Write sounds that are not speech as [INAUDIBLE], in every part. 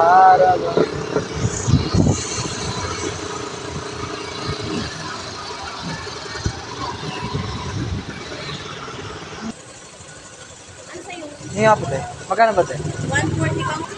Ano sa'yo? Hindi nga po, te. Magkano ba, te? 140 bang?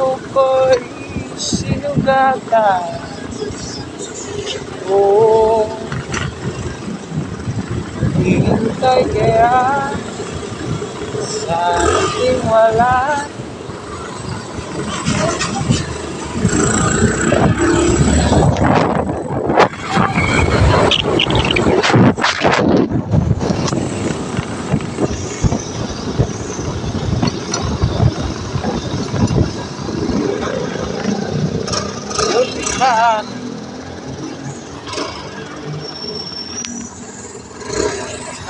Ko'y sinugatan Oo Hihintay kaya Sa ating wala Lumihan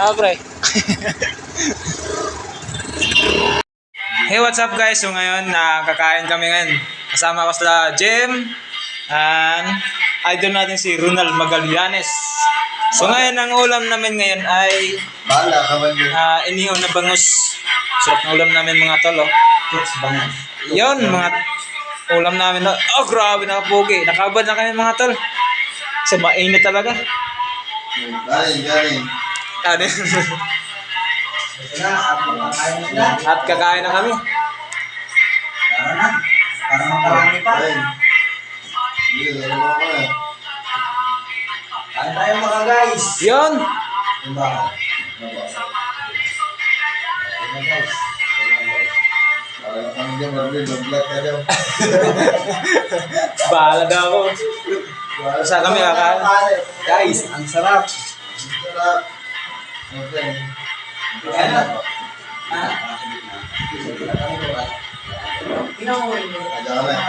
Ah, pre. [LAUGHS] hey, what's up guys? So ngayon, nakakain kami ngayon. Kasama ko sila Jem and idol natin si Ronald Magallanes. So ngayon, ang ulam namin ngayon ay Bala uh, inihaw na bangus. Sarap ng ulam namin mga tol. Oh. Yun, mga ulam namin. na- Oh, grabe, nakapugi. Nakabad na kami mga tol. Kasi mainit talaga. Galing, galing. Ano at kakain na kami. Tara na. Para makarami pa. Kain tayo mga guys. Yun! Yung ba? Yung ba? Ayun na, guys. Para. Bahala daw ako. Basta kami kakain. Guys, ang sarap. Ang sarap. Kaya na. Ha? Ada ka na.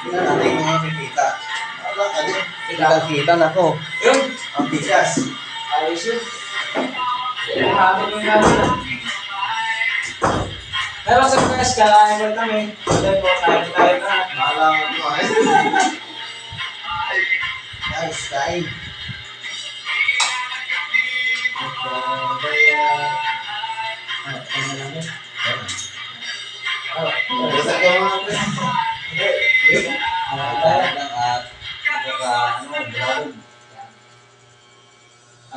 Tingnan natin kung ano kita. Kita na ko. Yun! Ang bigas. Ayos yun. Kakain mo sa guys, kakain mo kami. Then po, kain tayo na. Po. ay. Guys, kain. Ang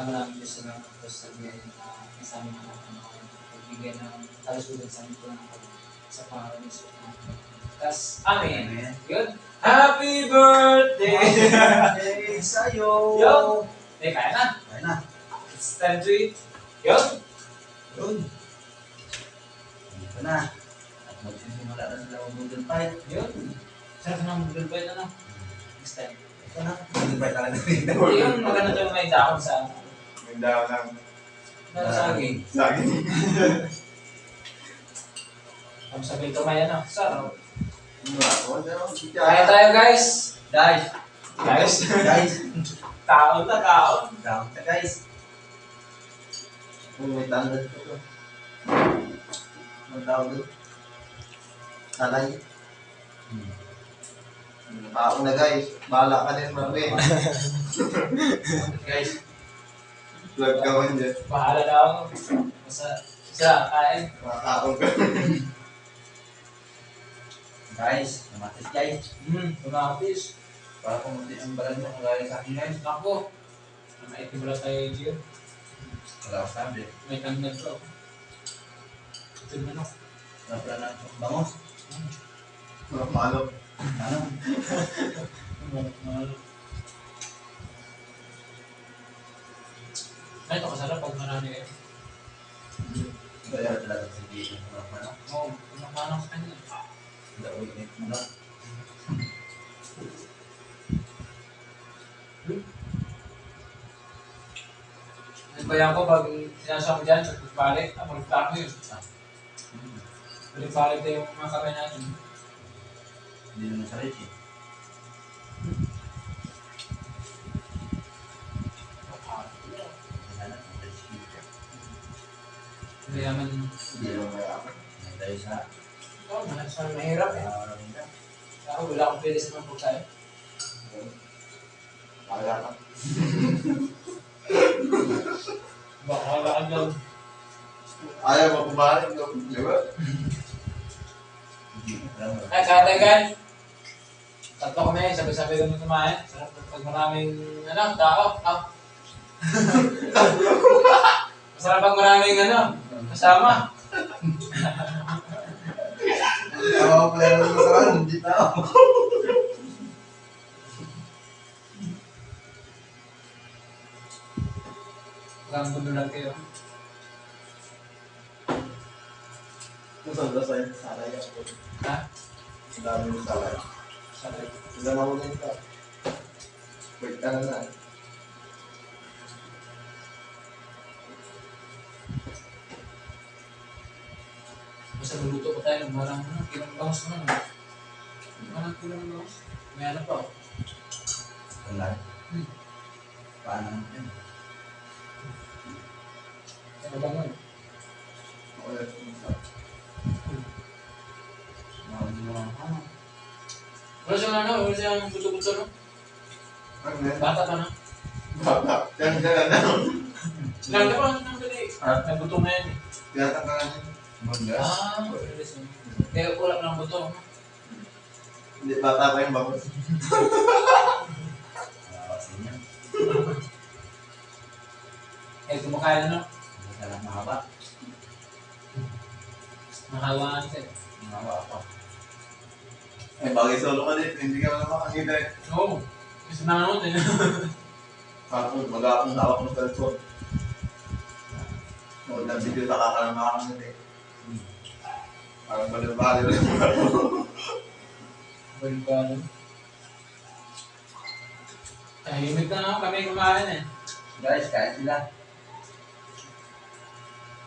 maraming ng gusto sabihin uh, sa amin na pagbigay ng kalusugan sa amin po ng sa pangalan ni Jesus. Tapos, Amen. Yun. Happy birthday! Birthday sa'yo. Eh, kaya na. Kain na. It's time to eat. Yun. Yun. Dito na. At magsisimula na sila ng Golden Fight. Yun. Sarap ng goodbye na na. Next time. Ito na. Golden Fight talaga dito. Yung maganda yung may dahon sa Ganda ng na saging. saging. Tapos sabihin ko may ano. Sarap. Kaya Kaya tayo guys. Guys. Guys. Guys. [LAUGHS] Taon na taon. Down ka guys. Kung may tandad ko. Ang tawag doon. Ako na guys. Bahala ka din Marvin. [LAUGHS] Guys. Vlog ka man dyan. Bahala na ako. Basta, isa, kain. Makakaon ka. [LAUGHS] Guys. Namatis guys. Hmm, tumatis. Para pumunti ang balan mo kung gaya sa akin guys. Ako. Maitim wala tayo dito. Wala ko sabi. May tanggal ko. Ito yung manok. Wala pala na ito. Bangos. Malo. Ano? Manok, manok. Ay, ito kasarap pag marami kayo. Kaya talaga sa dito. Wala pa na. Oo, manok, manok sa kanya. Dawi. Ano bayan ko, pag sinasama ko dyan, pag magpalit, ah, magpalit ko yun. Hmm. Magpalit na yung mga kamay natin. Hindi naman sa Richie. Mayaman. Eh. Hindi naman mayaman. Tayo sa... Oo, oh, mahirap eh. Ako wala akong pwede sa mga pagkain. Wala ka. Baka wala lang. Ayaw mo pumarin, no? Di ba? Ay, kaya guys. Tatlo kami, sabi-sabi kami kumain. Sarap pag maraming, ano, tao. Ah. [LAUGHS] Masarap pag maraming, ano, kasama. Pa yung nakaraan, hindi na ako. Hanggang bunulan kayo. Nasaan na sa'yo? Salay ako. Ha? Ang dami yung salay. Sarap. Hindi na ako nito. Wait ka na na. Basta luluto pa tayo ng marang, ano, kilang bangus mo, ano. Marang kilang bangus. May ano pa, oh. Wala. Hmm. Paano yun? Ano ba nga? Ako na. Wala siyang ano, wala siyang buto-buto, no? Ano yan? Bata pa, no? Baba. Yan ka na na. Lang ka pa, nang dali. May buto na yan, eh. Tiyatang ka na yan. Ah, [LAUGHS] bakos. Eh, kumakain, no? Masarap mahaba. Mahawaan siya. Mahaba pa. Eh, bagay solo ka din. Hindi ka naman makakita eh. Oo. Gusto na ano, eh. [LAUGHS] Tapos, mag-aapong hawak mo sa cellphone. Nood ng video, taka ka lang makakangit eh. Parang bali-bali rin. No? Tahimik na ako, kami kumain, eh. Guys, kain sila. Hindi, wala lang, masarap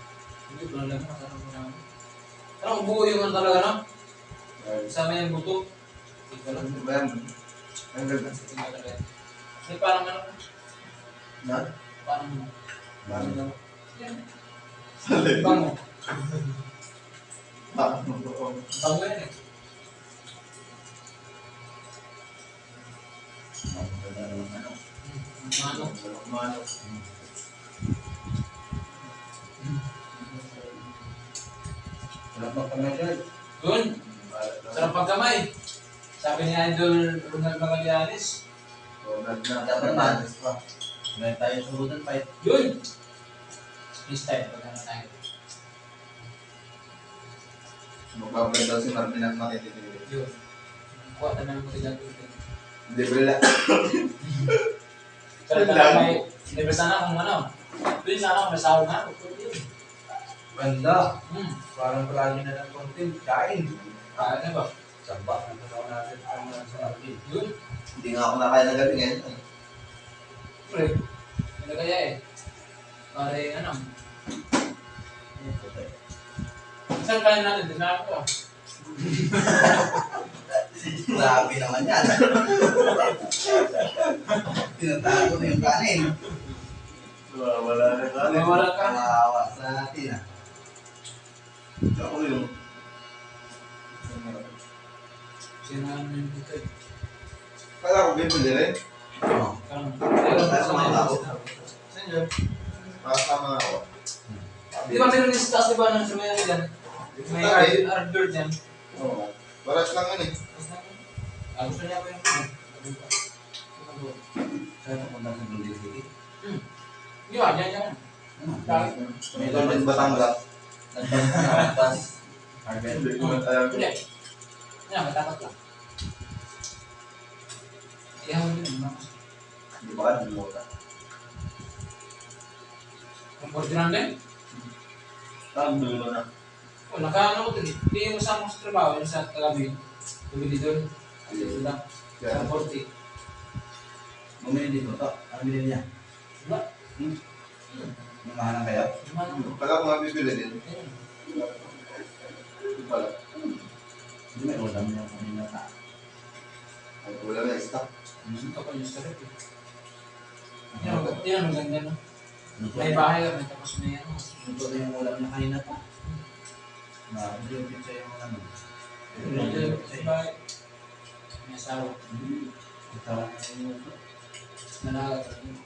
mo namin. Ano, buo yung ano talaga, no? Kasama yung buto. Ano ba yan? Ang ganda. Hindi, parang ano, Na? parang ano, yan. Salib. Bango. Bakit mo to? Bango yan, eh. Maganda naman ano. Ano? Sarap magpamedal. Yun, sarap pagkamay. Sabi ni Idol Ronald Magallanes, Ronald na. Dapat man. Meron tayo surutan pa yun. This time, pag ano tayo. Magbablog daw si Marvin at matititili. Yun. Kuha tayo ng mga dyan. Libre lang. Pero talaga may, libre sana kung ano. Yun sana kung may sahod na. Yun. Ganda. Hmm. Parang palagi na lang content. Kain. Ah, ano ba? Samba. Ang kasama natin ang mga sa Marvin. Yun. Hindi nga ako nakain ng gabi ngayon. Pre. Ano kaya eh? Pare, ano? Saan kaya natin? Di na ako ah. [LAUGHS] Grabe naman yan. [LAUGHS] Tinatago na yung kanin. Wala na kanin. Wala ka. Kawawa sa atin ah. Ako yung... Sinaan mo yung eh. Kala ko bibili rin. Oo. Parang, Para sa mga tao. Saan yun? Ako. Di ba meron din sa taas, di ba, nang sumayan dyan? May hard, hard bird yan. Oo. Paras lang yun eh. Ah, gusto niya ko yung... Saan napunta sa Blue City? Hmm. Di ba, yan yan. Ano? May doon din Batangas. Nagpas. Harvest. Hindi ko na tayo. Hindi. Yan, matapat lang. Iyaw mo yun, mga Hindi ba ka nilimutan? Ang ordinan din. Tawag dulo na. O, nakaano ko din. Hindi yung kasama ko sa trabaho, yung sa Talamig. Bumili doon. Kasi sila. Kaya, Sa 40. Bumili dito to. Ano binili niya? Diba? Mamahalan kayo? Ano? Kala ko nga bibili din. Ayun. Hindi pala. Hindi may ulam niya kanina ta. Ay, wala na stock. Ito ko yung sarap eh. Yan, yan ang maganda no. Luto May na- bahay ka, may tapos may ano. Luto na yung ulam niya kanina ta. Marami yung pizza yung ano. Bakit? May asawa. Nalaga. Oh, with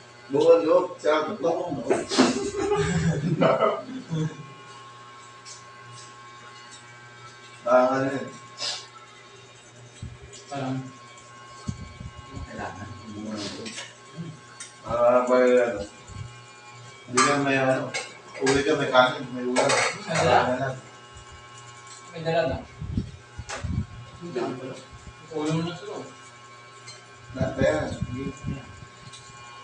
Buwan loob, siya ko. Parang ano yun. Parang Ah, ba yun ano. Hindi ka may ano. Uli ka may kanin, may dala. Ano lang. May dala na. Ulo mo na sila. Lahat ba yan?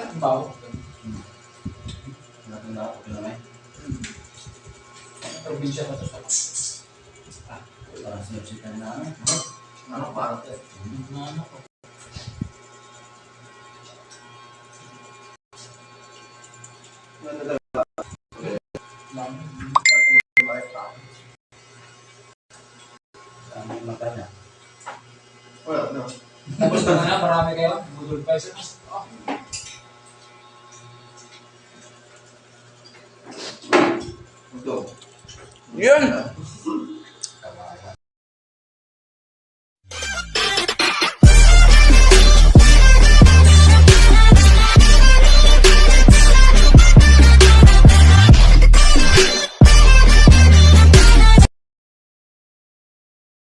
Saan ang bawo? Probinsya pa to sa Ano parang ito? ano ko. Ano? Wala no. Tapos na na, marami kayo. Budol pa isa. Ito. Yun!